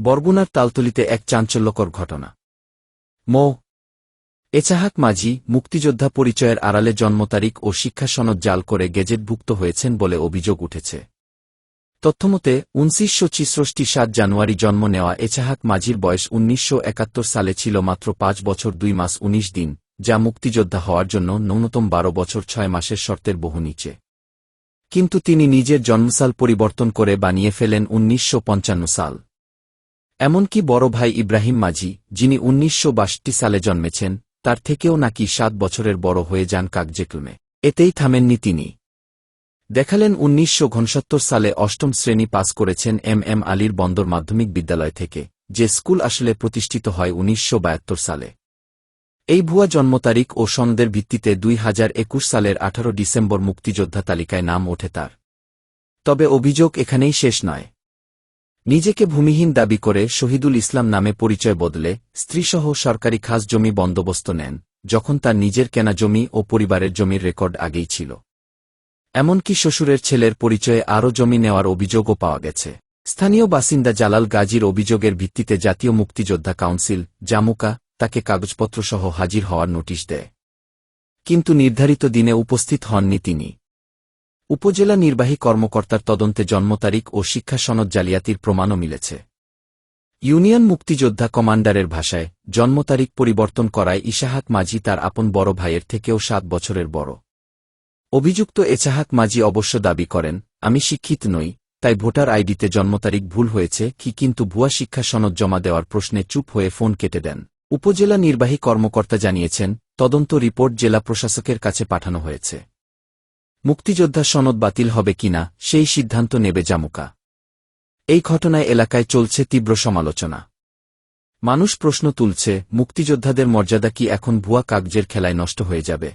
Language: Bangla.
বরগুনার তালতলিতে এক চাঞ্চল্যকর ঘটনা। মো. এচাহাক মাঝি মুক্তিযোদ্ধা পরিচয়ের আড়ালে জন্ম তারিখ ও শিক্ষা সনদ জাল করে গেজেটভুক্ত হয়েছেন বলে অভিযোগ উঠেছে। তথ্যমতে, উনত্রিশশো ছিষষ্টি সাত জানুয়ারি জন্ম নেওয়া এচাহাক মাঝির বয়স উনিশশো একাত্তর সালে ছিল মাত্র পাঁচ বছর দুই মাস ১৯ দিন, যা মুক্তিযোদ্ধা হওয়ার জন্য ন্যূনতম বারো বছর ছয় মাসের শর্তের বহু নিচে। কিন্তু তিনি নিজের জন্মসাল পরিবর্তন করে বানিয়ে ফেলেন উনিশশো পঞ্চান্ন সাল। এমনকি বড় ভাই ইব্রাহিম মাঝি, যিনি উনিশশো সালে জন্মেছেন, তার থেকেও নাকি সাত বছরের বড় হয়ে যান কাকজেকলমে এতেই থামেননি তিনি। দেখালেন উনিশশো সালে অষ্টম শ্রেণি পাস করেছেন এম এম আলীর বন্দর মাধ্যমিক বিদ্যালয় থেকে, যে স্কুল আসলে প্রতিষ্ঠিত হয় উনিশশো বাহাত্তর সালে। এই ভুয়া জন্ম তারিখ ও সনদের ভিত্তিতে দুই হাজার একুশ সালের আঠারো ডিসেম্বর মুক্তিযোদ্ধা তালিকায় নাম ওঠে তার। তবে অভিযোগ এখানেই শেষ নয়। নিজেকে ভূমিহীন দাবি করে শহীদুল ইসলাম নামে পরিচয় বদলে স্ত্রীসহ সরকারি খাস জমি বন্দোবস্ত নেন, যখন তার নিজের কেনা জমি ও পরিবারের জমির রেকর্ড আগেই ছিল। এমনকি শ্বশুরের ছেলের পরিচয়ে আরও জমি নেওয়ার অভিযোগও পাওয়া গেছে। স্থানীয় বাসিন্দা জালাল গাজীর অভিযোগের ভিত্তিতে জাতীয় মুক্তিযোদ্ধা কাউন্সিল, জামুকা, তাকে কাগজপত্রসহ হাজির হওয়ার নোটিশ দেয়। কিন্তু নির্ধারিত দিনে উপস্থিত হননি তিনি। উপজেলা নির্বাহী কর্মকর্তার তদন্তে জন্ম তারিখ ও শিক্ষা সনদ জালিয়াতির প্রমাণও মিলেছে। ইউনিয়ন মুক্তিযোদ্ধা কমান্ডারের ভাষায়, জন্ম তারিখ পরিবর্তন করায় ইশাহাক মাঝি তার আপন বড় ভাইয়ের থেকেও সাত বছরের বড়। অভিযুক্ত এছাহাক মাঝি অবশ্য দাবি করেন, আমি শিক্ষিত নই, তাই ভোটার আইডিতে জন্ম তারিখ ভুল হয়েছে, কি কিন্তু ভুয়া শিক্ষা সনদ জমা দেওয়ার প্রশ্নে চুপ হয়ে ফোন কেটে দেন। উপজেলা নির্বাহী কর্মকর্তা জানিয়েছেন, তদন্ত রিপোর্ট জেলা প্রশাসকের কাছে পাঠানো হয়েছে। মুক্তিযোদ্ধা সনদ বাতিল হবে কিনা, সেই সিদ্ধান্ত নেবে জামুকা। এই ঘটনায় এলাকায় চলছে তীব্র সমালোচনা। মানুষ প্রশ্ন তুলছে, মুক্তিযোদ্ধাদের মর্যাদা কি এখন ভুয়া কাগজের খেলায় নষ্ট হয়ে যাবে?